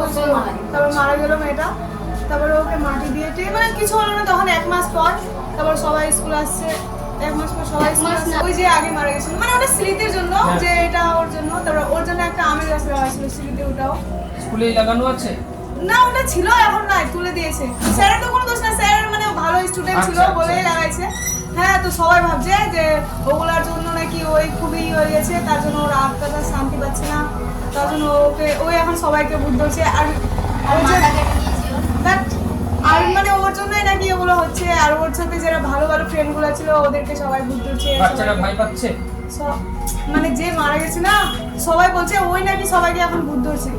বছর তারপর মারা গেল মেয়েটা। তারপরে ওকে মাটি দিয়ে টিয়ে মানে কিছু হলো না তখন এক মাস পর। তারপর সবাই স্কুল আসছে। এক মাস পর সবাই স্কুল আসছে। ওই যে আগে মারা গেছিল। মানে ওটা স্মৃতির জন্য যে এটা ওর জন্য। তারপর ওর জন্য একটা আমের গাছ দেওয়া হয়েছিল স্মৃতি ওটাও। স্কুলে লাগানো আছে? না ওটা ছিল এখন নাই তুলে দিয়েছে। স্যারের তো কোনো দোষ না স্যার মানে ভালো স্টুডেন্ট ছিল আচ্ছা, আচ্ছা। বলেই লাগাইছে। হ্যাঁ তো সবাই ভাবছে যে ওগুলার জন্য নাকি ওই খুবই ইয়ে হয়ে গেছে তার জন্য ওর আত্মাটা শান্তি পাচ্ছে না। তার জন্য ওকে ওই এখন সবাইকে বুদ্ধ হচ্ছে আর আর আর মানে ওর জন্যই নাকি এগুলো হচ্ছে আর ওর সাথে যারা ভালো ভালো ফ্রেন্ডগুলো ছিল ওদেরকে সবাই বুদ্ধ হচ্ছে বাচ্চারা ভয় পাচ্ছে? মানে যে মারা গেছে না সবাই বলছে ওই নাকি সবাইকে এখন বুদ্ধ হচ্ছে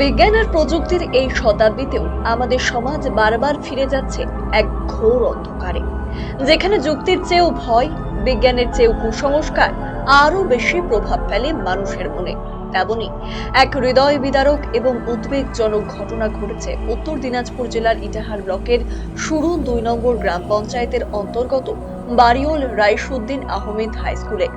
বিজ্ঞান আর প্রযুক্তির এই শতাব্দীতেও আমাদের সমাজ বারবার ফিরে যাচ্ছে এক ঘোর অন্ধকারে, যেখানে যুক্তির চেয়েও ভয়, বিজ্ঞানের চেয়েও কুসংস্কার আরও বেশি প্রভাব ফেলে মানুষের মনে। তেমনি এক হৃদয় বিদারক এবং উদ্বেগজনক ঘটনা ঘটেছে উত্তর দিনাজপুর জেলার ইটাহার ব্লকের শুরু দুই নম্বর গ্রাম পঞ্চায়েতের অন্তর্গত বারিওল রাইসুদ্দিন আহমেদ হাই স্কুলে।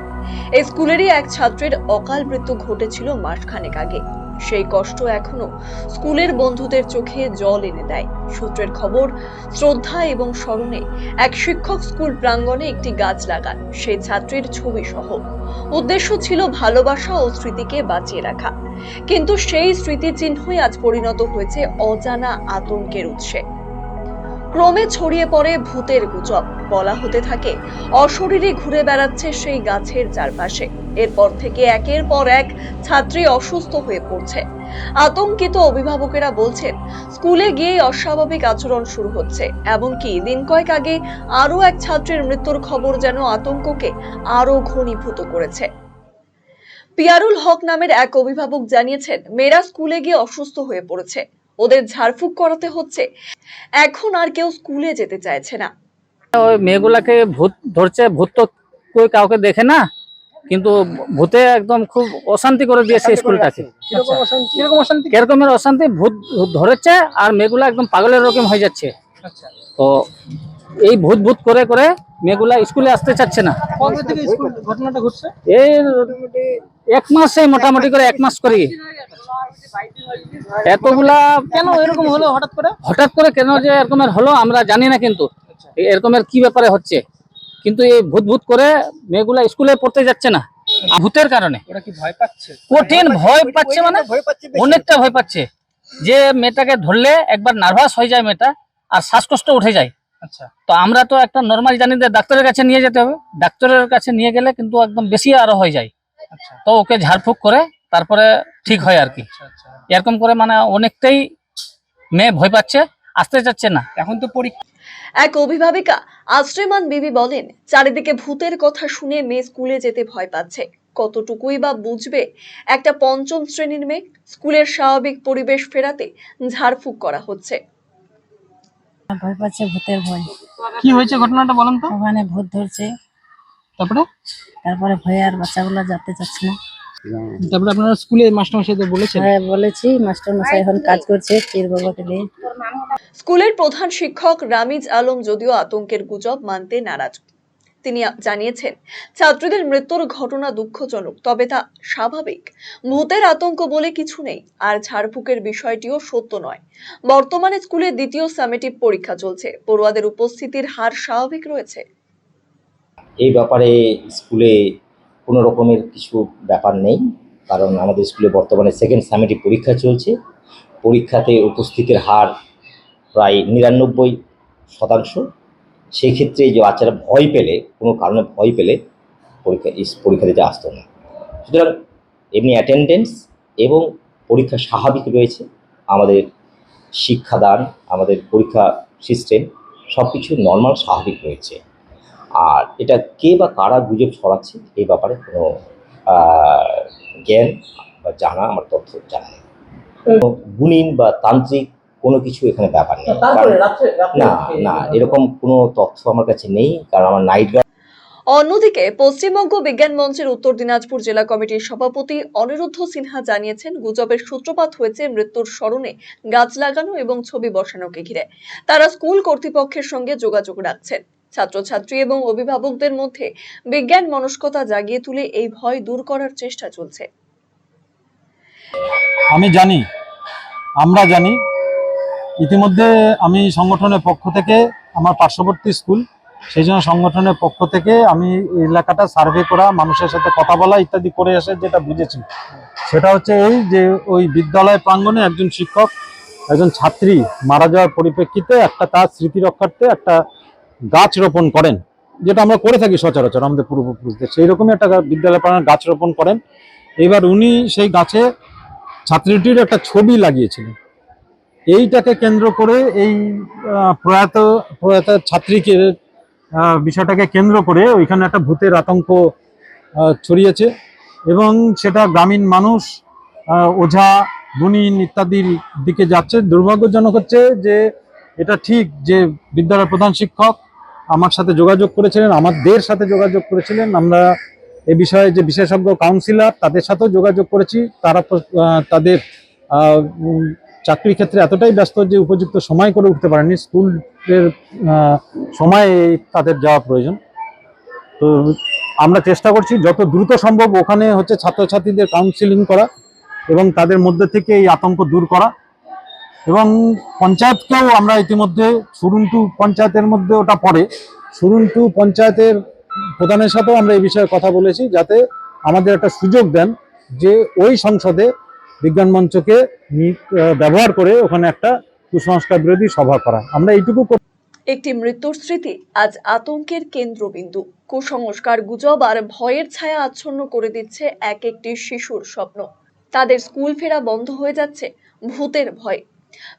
এই স্কুলেরই এক ছাত্রের অকাল মৃত্যু ঘটেছিল মাসখানেক আগে। সেই কষ্ট এখনও স্কুলের বন্ধুদের চোখে জল এনে দেয়। সূত্রের খবর, শ্রদ্ধা এবং স্মরণে এক শিক্ষক স্কুল প্রাঙ্গণে একটি গাছ লাগান। সেই ছাত্রীর ছবি সহ। উদ্দেশ্য ছিল ভালোবাসা ও স্মৃতিকে বাঁচিয়ে রাখা। কিন্তু সেই স্মৃতিচিহ্নই আজ পরিণত হয়েছে অজানা আতঙ্কের উৎসে। ক্রমে ছড়িয়ে পড়ে ভূতের গুজব। বলা হতে থাকে, অশরীরে ঘুরে বেড়াচ্ছে সেই গাছের চারপাশে। এরপর থেকে একের পর এক ছাত্রী অসুস্থ হয়ে পড়ছে। আতঙ্কিত অভিভাবকেরা বলছেন, স্কুলে গিয়ে অস্বাভাবিক আচরণ শুরু হচ্ছে। এমনকি দিন কয়েক আগে আরও এক ছাত্রের মৃত্যুর খবর যেন আতঙ্ককে আরও ঘনীভূত করেছে। পিয়ারুল হক নামের এক অভিভাবক জানিয়েছেন, মেয়েরা স্কুলে গিয়ে অসুস্থ হয়ে পড়েছে। ওদের ঝাড়ফুঁক করাতে হচ্ছে। এখন আর কেউ স্কুলে যেতে চাইছে না। ওই মেয়েগুলাকে ভূত ধরছে ভূত তো কেউ কাউকে দেখে না কিন্তু ভূতে একদম খুব অশান্তি করে দিয়েছে স্কুলটাকে। অশান্তি? কীরকম অশান্তি? কিরকমের অশান্তি? ভূত ধরেছে আর মেয়েগুলা একদম পাগলের রকম হয়ে যাচ্ছে। আচ্ছা। তো এই ভূত ভূত করে করে মেয়েগুলা স্কুলে আসতে চাচ্ছে না। কবে থেকে স্কুল ঘটনাটা ঘটছে? এই এক মাসে মোটামুটি করে এক মাস করি। এতগুলা কেন এরকম হলো হঠাৎ করে? হঠাৎ করে কেন যে এরকমের হলো আমরা জানি না কিন্তু। এরকমের কি ব্যাপারে হচ্ছে? কিন্তু এই ভূত ভূত করে মেয়েগুলা স্কুলে পড়তে যাচ্ছে না ভূতের কারণে। কঠিন ভয় পাচ্ছে মানে অনেকটা ভয় পাচ্ছে। যে মেয়েটাকে ধরলে একবার নার্ভাস হয়ে যায় মেয়েটা আর শ্বাসকষ্ট উঠে যায়। আচ্ছা। তো আমরা তো একটা নর্মাল জানি যে ডাক্তারের কাছে নিয়ে যেতে হবে। ডাক্তারের কাছে নিয়ে গেলে কিন্তু একদম বেশি আরও হয়ে যায়। আচ্ছা তো ওকে ঝাড়ফুঁক করে তারপরে ঠিক হয় আর কি। আচ্ছা আচ্ছা। এরকম করে মানে অনেকটাই মেয়ে ভয় পাচ্ছে আসতে চাচ্ছে না। এখন তো পরীক্ষা এক অভিভাবিকা আশ্রয়মান বিবি বলেন চারিদিকে ভূতের কথা শুনে মেয়ে স্কুলে যেতে ভয় পাচ্ছে। কতটুকুই বা বুঝবে? একটা পঞ্চম শ্রেণির মেয়ে স্কুলের স্বাভাবিক পরিবেশ ফেরাতে ঝাড়ফুঁক করা হচ্ছে। ভয় পাচ্ছে ভূতের ভয়। কি হয়েছে ঘটনাটা বলেন তো? ওখানে ভূত ধরছে। তারপরে? তারপরে ভয়ে আর বাচ্চাগুলো যেতে চাচ্ছে না। তারপরে আপনারা স্কুলে মাস্টার মশাইদের বলেছেন? হ্যাঁ বলেছি মাস্টার মশাই এখন কাজ করছে পীর বাবাকে দিয়ে স্কুলের প্রধান শিক্ষক রামিজ আলম যদিও আতঙ্কের গুজব মানতে নারাজ। তিনি জানিয়েছেন ছাত্রীদের মৃত্যুর ঘটনা দুঃখজনক তবে তা স্বাভাবিক। ভূতের আতঙ্ক বলে কিছু নেই আর ঝাড়ফুঁকের বিষয়টিও সত্য নয়। বর্তমানে স্কুলে দ্বিতীয় সামেটিভ পরীক্ষা চলছে। পড়ুয়াদের উপস্থিতির হার স্বাভাবিক রয়েছে। এই ব্যাপারে স্কুলে কোনো রকমের কিছু ব্যাপার নেই, কারণ আমাদের স্কুলে বর্তমানে সেকেন্ড সামিটি পরীক্ষা চলছে। পরীক্ষাতে উপস্থিতির হার প্রায় নিরানব্বই শতাংশ। সেই ক্ষেত্রে যে বাচ্চারা ভয় পেলে, কোনো কারণে ভয় পেলে পরীক্ষা পরীক্ষা দিতে আসতো না। সুতরাং এমনি অ্যাটেন্ডেন্স এবং পরীক্ষা স্বাভাবিক রয়েছে। আমাদের শিক্ষাদান, আমাদের পরীক্ষা সিস্টেম সব কিছু নর্মাল স্বাভাবিক রয়েছে। আর এটা কে বা কারা গুজব ছড়াচ্ছে এই ব্যাপারে কোনো জ্ঞান বা জানা আমার তথ্য জানা নেই। গুণিন বা তান্ত্রিক কোনো কিছু এখানে ব্যাপার নেই। না না এরকম কোনো তথ্য আমার কাছে নেই কারণ আমার নাইট অন্যদিকে পশ্চিমবঙ্গ বিজ্ঞান মঞ্চের উত্তর দিনাজপুর জেলা কমিটির সভাপতি অনিরুদ্ধ সিনহা জানিয়েছেন গুজবের সূত্রপাত হয়েছে মৃত্যুর স্মরণে গাছ লাগানো এবং ছবি বসানোকে ঘিরে। তারা স্কুল কর্তৃপক্ষের সঙ্গে যোগাযোগ রাখছেন। ছাত্রছাত্রী এবং অভিভাবকদের মধ্যে বিজ্ঞান মনস্কতা জাগিয়ে তুলে এই ভয় দূর করার চেষ্টা চলছে। আমি জানি, আমরা জানি, ইতিমধ্যে আমি সংগঠনের পক্ষ থেকে, আমার পার্শ্ববর্তী স্কুল, সেই জন্য সংগঠনের পক্ষ থেকে আমি এলাকাটা সার্ভে করা, মানুষের সাথে কথা বলা ইত্যাদি করে এসে যেটা বুঝেছি। সেটা হচ্ছে এই যে ওই বিদ্যালয় প্রাঙ্গণে একজন শিক্ষক, একজন ছাত্রী মারা যাওয়ার পরিপ্রেক্ষিতে একটা তার স্মৃতি রক্ষার্থে একটা গাছ রোপণ করেন, যেটা আমরা করে থাকি সচরাচর আমাদের পূর্বপুরুষদের। সেই রকমই একটা বিদ্যালয় প্রাঙ্গণে গাছ রোপণ করেন। এবার উনি সেই গাছে ছাত্রীটির একটা ছবি লাগিয়েছিলেন। এইটাকে কেন্দ্র করে এই প্রয়াত প্রয়াত ছাত্রীকে বিষয়টাকে কেন্দ্র করে ওইখানে একটা ভূতের আতঙ্ক ছড়িয়েছে এবং সেটা গ্রামীণ মানুষ ওঝা গুণিন ইত্যাদির দিকে যাচ্ছে। দুর্ভাগ্যজনক হচ্ছে যে এটা ঠিক যে বিদ্যালয়ের প্রধান শিক্ষক আমার সাথে যোগাযোগ করেছিলেন, আমাদের সাথে যোগাযোগ করেছিলেন। আমরা এ বিষয়ে যে বিশেষজ্ঞ কাউন্সিলর তাদের সাথেও যোগাযোগ করেছি। তারা তাদের চাকরির ক্ষেত্রে এতটাই ব্যস্ত যে উপযুক্ত সময় করে উঠতে পারেনি। স্কুলের সময়ে তাদের যাওয়া প্রয়োজন। তো আমরা চেষ্টা করছি যত দ্রুত সম্ভব ওখানে হচ্ছে ছাত্রছাত্রীদের কাউন্সিলিং করা এবং তাদের মধ্যে থেকে এই আতঙ্ক দূর করা। এবং পঞ্চায়েতকেও আমরা ইতিমধ্যে সুরুন্টু পঞ্চায়েতের মধ্যে ওটা পড়ে। সুরুন্টু পঞ্চায়েতের প্রধানের সাথেও আমরা এই বিষয়ে কথা বলেছি, যাতে আমাদের একটা সুযোগ দেন যে ওই সংসদে বিজ্ঞান মঞ্চকে ব্যবহার করে ওখানে একটা কুসংস্কার বিরোধী সভা করা। আমরা এইটুকু একটি মৃত্যুর স্মৃতি, আজ আতঙ্কের কেন্দ্রবিন্দু। কুসংস্কার গুজব আর ভয়ের ছায়া আচ্ছন্ন করে দিচ্ছে এক একটি শিশুর স্বপ্ন। তাদের স্কুল ফেরা বন্ধ হয়ে যাচ্ছে ভূতের ভয়।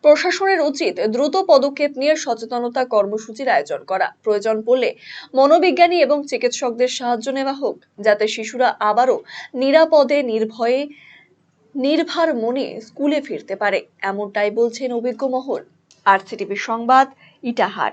প্রশাসনের উচিত দ্রুত পদক্ষেপ নিয়ে সচেতনতা কর্মসূচির আয়োজন করা। প্রয়োজন পড়লে মনোবিজ্ঞানী এবং চিকিৎসকদের সাহায্য নেওয়া হোক, যাতে শিশুরা আবারও নিরাপদে, নির্ভয়ে, নির্ভার মনে স্কুলে ফিরতে পারে, এমনটাই বলছেন অভিজ্ঞ মহল। আর সিটিভি সংবাদ, ইটাহার।